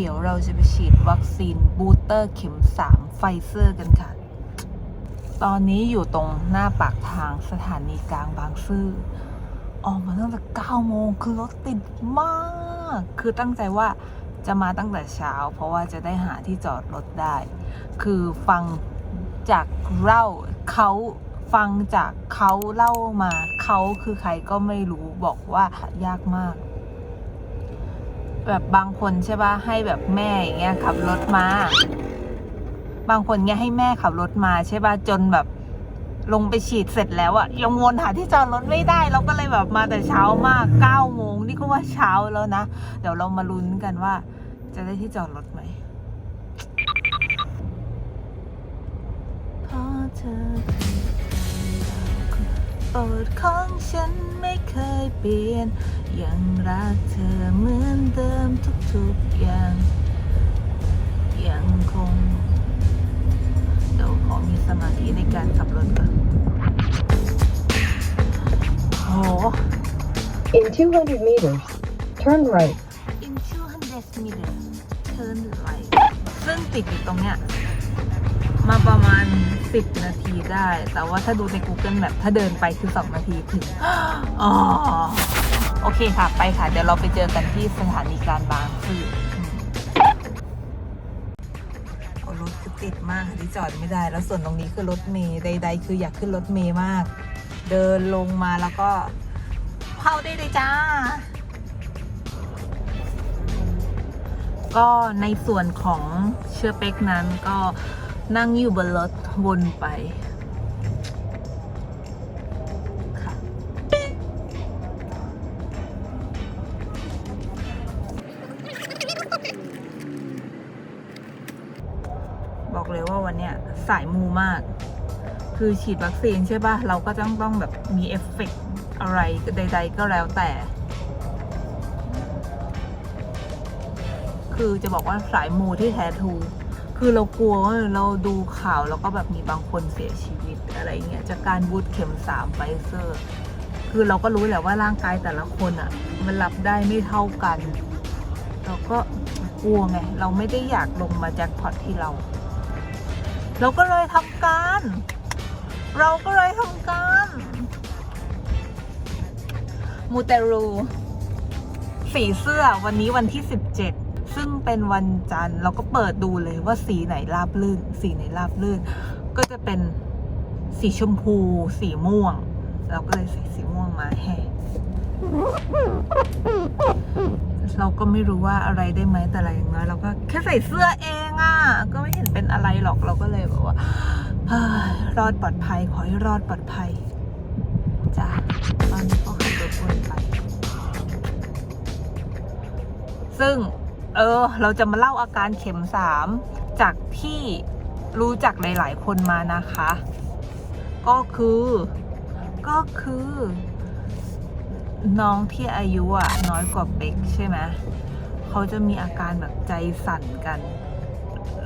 เดี๋ยวเราจะไปฉีดวัคซีนบูสเตอร์เข็ม 3 ไฟเซอร์กันค่ะ ตอนนี้อยู่ตรงหน้าปากทางสถานีกลางบางซื่อ ออกมาตั้งแต่9โมงคือรถติดมาก คือตั้งใจว่าจะมาตั้งแต่เช้า เพราะว่าจะได้หาที่จอดรถได้ คือฟังจากเล่าเขาฟังจากเขาเล่ามา เขาคือใครก็ไม่รู้บอกว่ายากมาก แบบบางคนใช่ป่ะให้แบบแม่อย่างเงี้ยขับรถมา บางคนเงี้ยให้แม่ขับรถมาใช่ป่ะจนแบบลงไปฉีดเสร็จแล้วอะยังวนหาที่จอดรถไม่ได้ เราก็เลยแบบมาแต่เช้ามากเก้าโมงนี่ก็ว่าเช้าแล้วนะ เดี๋ยวเรามาลุ้นกันว่า จะได้ที่จอดรถไหมพราะเธอ ปรดของฉันไม่เคยเปลี่ยน ยังรักเธอเหมือนเดิมทุกๆอย่าง ยังคง เดี๋ยวขอมีสมาธิในการขับรถก่อนโห In 200 meters, turn right. in 200 meter turn right ซึ่งติดอยู่ตรงเนี้ยมาประมาณ 10 นาทีได้ แต่ว่าถ้าดูใน Google Map ถ้าเดินไปคือ 2 นาทีถึงอ๋อโอเคค่ะ ไปค่ะ เดี๋ยวเราไปเจอกันที่สถานีกลารบางซื่อรถคือติดมากที่จอดไม่ได้ แล้วส่วนตรงนี้คือรถเมย์ใด ๆ คืออยากขึ้นรถเมย์มาก เดินลงมาแล้วก็เข้าได้เลยจ้า ก็ในส่วนของเชื้อเป็กนั้นก็ นั่งอยู่บนรถวนไปค่ะบอกเลยว่าวันเนี้ยสายมูมาก คือฉีดวัคซีนใช่ปะเราก็ต้องต้องแบบมีเอฟเฟกต์อะไรใด ๆ ก็แล้วแต่ คือจะบอกว่าสายมูที่แท้ทู คือเรากลัวว่าเราดูข่าวแล้วก็แบบมีบางคนเสียชีวิตอะไรเงี้ยจากการบูสต์เข็มสามไฟเซอร์ คือเราก็รู้แหละว่าร่างกายแต่ละคนอะ่ะ มันรับได้ไม่เท่ากัน เราก็กลัวไง เราไม่ได้อยากลงมาแจ็คพอตที่เรา เราก็เลยทำการ เราก็เลยทำการมูเตรู สีเสื้อวันนี้วันที่17 ซึ่งเป็นวันจันทร์เราก็เปิดดูเลยว่าสีไหนราบลื่น สีไหนราบลื่น ก็จะเป็นสีชมพู สีม่วง เราก็เลยใส่สีม่วงมาแห่เราก็ไม่รู้ว่าอะไรได้ไหมแต่อะไรอย่างน้อยเราก็แค่ใส่เสื้อเองอะ่ะ ก็ไม่เห็นเป็นอะไรหรอกเราก็เลยแบอกว่ารอดปลอดภัยขอให้รอดปลอดภัยจ้ะตอนนี้ก็ขับรถวนไป ซึ่ง เออ เราจะมาเล่าอาการเข็มสามจากที่รู้จักหลาย ๆ คนมานะคะ ก็คือ ก็คือ น้องที่อายุอะน้อยกว่าเบกใช่ไหมเขาจะมีอาการแบบใจสั่นกัน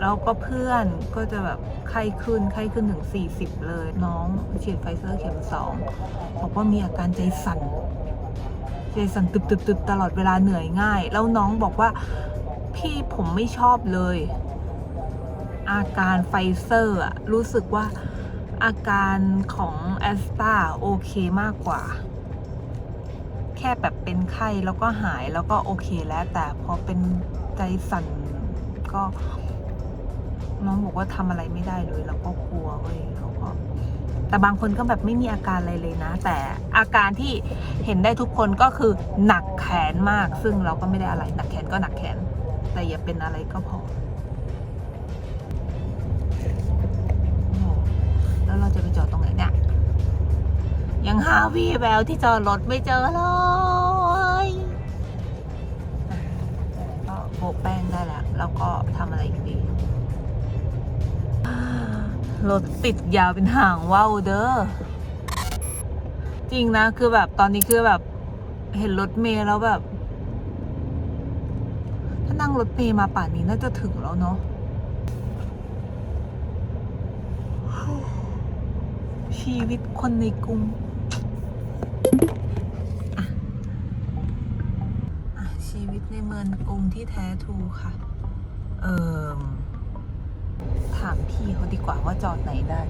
แล้วก็เพื่อนก็จะแบบไข้ขึ้นไข้ขึ้นถึง 40 เลย น้องฉีดไฟเซอร์เข็มสองบอกว่ามีอาการใจสั่นใจสั่นตึบตึบตึบตลอดเวลาเหนื่อยง่าย แล้วน้องบอกว่า พี่ผมไม่ชอบเลย อาการไฟเซอร์อะรู้สึกว่าอาการของแอสตาโอเคมากกว่า แค่แบบเป็นไข้แล้วก็หายแล้วก็โอเคแล้วแต่พอเป็นใจสั่นก็น้องบอกว่าทำอะไรไม่ได้เลยแล้วก็กลัวเว้ยเขาก็แต่บางคนก็แบบไม่มีอาการอะไรเลยนะ แต่อาการที่เห็นได้ทุกคนก็คือหนักแขนมาก ซึ่งเราก็ไม่ได้อะไร หนักแขนก็หนักแขน แต่อย่าเป็นอะไรก็พอแล้วเราจะไปจอดตรงไหนเนี่ย ยังหาวีแววที่จอดรถไม่เจอเลยก็โบกแป้งได้แล้ว แล้วก็ทำอะไรอีกดีรถติดยาวเป็นห่างว่าวเด้อ จริงนะ คือแบบตอนนี้คือแบบเห็นรถเมล์แล้วแบบ นั่งรถเมล์มาป่านนี้น่าจะถึงแล้วเนาะชีวิตคนในกรุงอะชีวิตในเมืองกรุงที่แท้ทูค่ะ เออถามพี่เขาดีกว่าว่าจอดไหนได้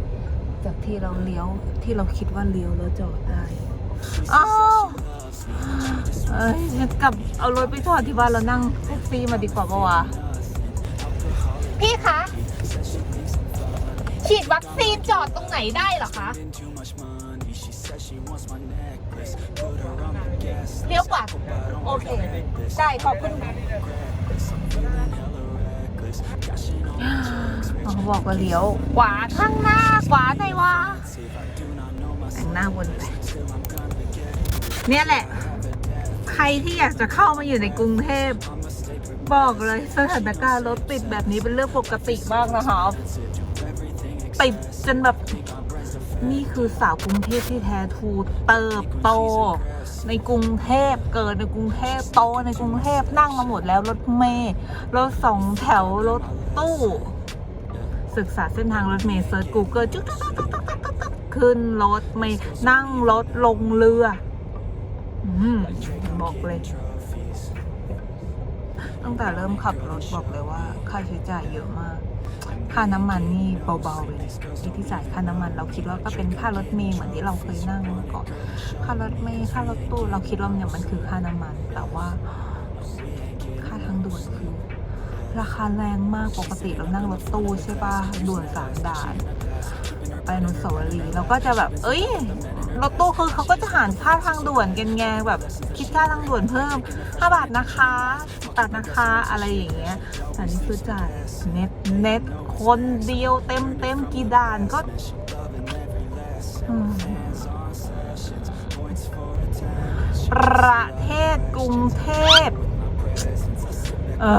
จากที่เราเลี้ยวที่เราคิดว่าเลี้ยวแล้วจอดได้ อ้าว เอ้ยงั้นกลับเอารถไปจอดที่บ้านแล้วนั่งแท็กซี่มาดีกว่าปะวะ พี่คะ ฉีดวัคซีนจอดตรงไหนได้เหรอคะ เลี้ยวกว่าโอเค ได้ขอบคุณเขาบอกว่าเลี้ยวขวาข้างหน้าขวาไหนวะแต่งหน้าวนไป เนี่ยแหละ ใครที่อยากจะเข้ามาอยู่ในกรุงเทพ บอกเลยสถานการณ์รถติดแบบนี้เป็นเรื่องปกติมากนะคะติดจนแบบนี่คือสาวกรุงเทพที่แท้ทูเติบโต ในกรุงเทพเกิดในกรุงเทพโตในกรุงเทพนั่งมาหมดแล้วรถเมล์รถสองแถวรถตู้ ศึกษาเส้นทางรถเมล์เซิร์ชกจุ๊กจุ๊กจุ๊กขึ้นรถเมล์นั่งรถลงเรือ บอกเลย ตั้งแต่เริ่มขับรถบอกเลยว่า ค่าใช้จ่ายเยอะมาก ค่าน้ำมันนี่เบาๆเลยที่จ่ายค่าน้ำมัน เราคิดว่าก็เป็นค่ารถเมล์เหมือนที่เราเคยนั่งเมื่อก่อนค่ารถเมล์ค่ารถตู้เราคิดว่าเนี่ยมันคือค่าน้ำมัน แต่ว่า ค่าทางด่วนคือราคาแรงมากปกติเรานั่งรถตู้ใช่ปะด่วนสามด่าน อนุสาวรีย์เราก็จะแบบ เอ้ยรถตู้คือเขาก็จะหารค่าทางด่วนกันไงแบบคิดค่าทางด่วนเพิ่ม5บาทนะคะตัดนะคะอะไรอย่างเงี้ยแต่นี่คือจ่ายเน็ตเน็ตคนเดียวเต็มเต็มกี่ด่านก็ประเทศกรุงเทพเออ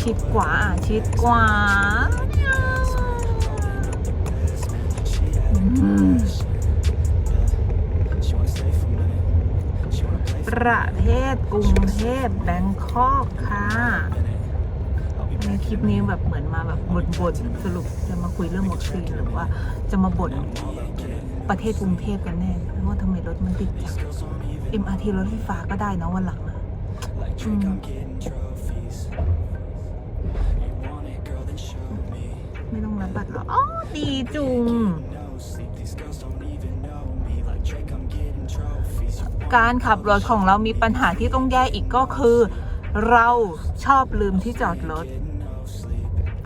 ชิดกว่าชิดกว่าประเทศกรุงเทพแบงคอกค่ะในคลิปนี้แบบเหมือนมาแบบบ่นๆสรุปจะมาคุยเรื่องวัคซีนหรือว่าจะมาบ่นประเทศกรุงเทพกันแน่ว่าทำไมรถมันติดจัง MRT รถไฟฟ้าก็ได้นะวันหลังอะ ไม่ต้องรับบัตรหรออ๋อดีจุง การขับรถของเรามีปัญหาที่ต้องแก้อีกก็คือ เราชอบลืมที่จอดรถ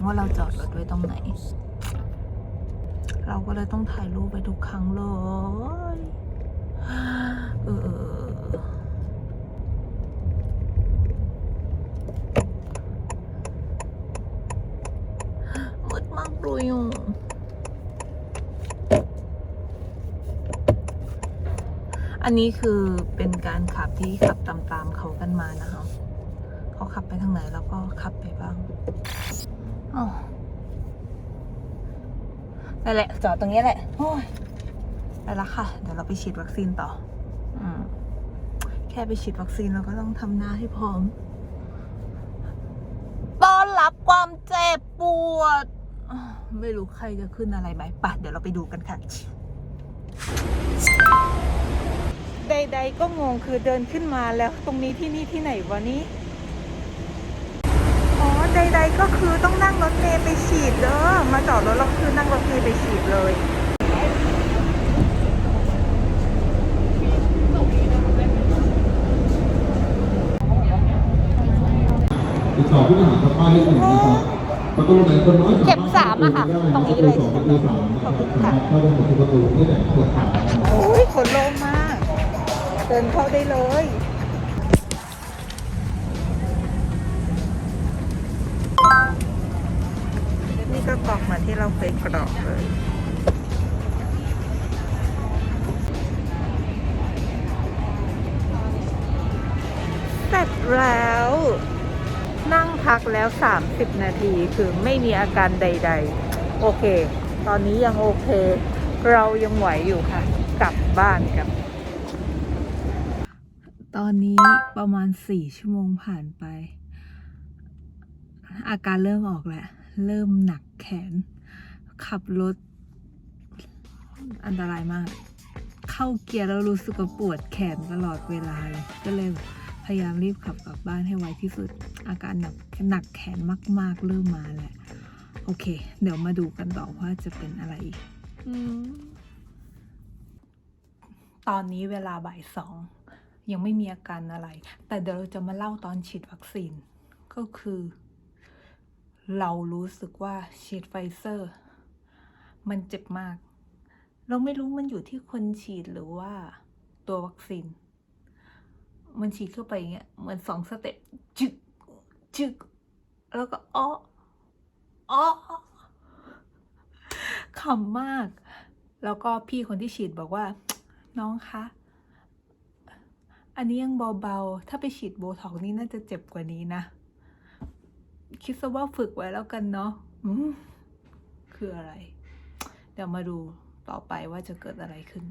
ว่าเราจอดรถไว้ตรงไหน เราก็เลยต้องถ่ายรูปไปทุกครั้งเลย เออ เลยอะอันนี้คือเป็นการขับที่ขับตามๆเขากันมานะคะเขาขับไปทางไหนเราก็ขับไปบ้างอ๋อนั่นแหละจอดตรงนี้แหละโอ้ยไปละค่ะ เดี๋ยวเราไปฉีดวัคซีนต่อ อืม แค่ไปฉีดวัคซีนเราก็ต้องทำหน้าให้พร้อมต้อนรับความเจ็บปวด ไม่รู้ใครจะขึ้นอะไรไหมไปะเดี๋ยวเราไปดูกันค่ะ ใด ๆ ก็งงคือเดินขึ้นมาแล้วตรงนี้ที่นี่ที่ไหนวะนี่อ๋อ ใด ๆ ก็คือต้องนั่งรถเมล์ไปฉีดเด้อ มาจอดรถแล้วคือนั่งรถเมล์ไปฉีดเลยติดต่อผู้ต้องหาทางป้ายเลขหนึ่งนะครับ เข็มสามอะค่ะ ตรงนี้เลยสามขอบคุณค่ะเข้าได้หมดทุกประตูที่ไหนเปิดขายโอ้ยขนโลงมาก เดินเข้าได้เลยนี่ก็กรอกเหมือนที่เราเคยกรอกเลยเสร็จแล้ว นั่งพักแล้ว 30 นาทีคือไม่มีอาการใด ๆ โอเค ตอนนี้ยังโอเค เรายังไหวอยู่ค่ะ กลับบ้านกันตอนนี้ประมาณ 4 ชั่วโมงผ่านไป อาการเริ่มออกแล้วเริ่มหนักแขน ขับรถ อันตรายมาก เข้าเกียร์แล้วรู้สึกว่าปวดแขนตลอดเวลาเลยก็เลย พยายามรีบขับกลับบ้านให้ไวที่สุด อาการหนักหนักแขนมาก ๆ เริ่มมาแหล้วโอเค เดี๋ยวมาดูกันต่อว่าจะเป็นอะไรอีกตอนนี้เวลาบ่ายสองยังไม่มีอาการอะไร แต่เดี๋ยวเราจะมาเล่าตอนฉีดวัคซีน ก็คือ เรารู้สึกว่าฉีดไฟเซอร์ มันเจ็บมาก เราไม่รู้มันอยู่ที่คนฉีดหรือว่าตัววัคซีน มันฉีดเข้าไปอย่างเงี้ยเหมือนสองสเต็ปจึกจึกแล้วก็อ้ออ้อขำมาก แล้วก็พี่คนที่ฉีดบอกว่า น้องคะ อันนี้ยังเบาๆ ถ้าไปฉีดโบท็อกนี่น่าจะเจ็บกว่านี้นะ คิดซะว่าฝึกไว้แล้วกันเนาะคืออะไร เดี๋ยวมาดูต่อไปว่าจะเกิดอะไรขึ้น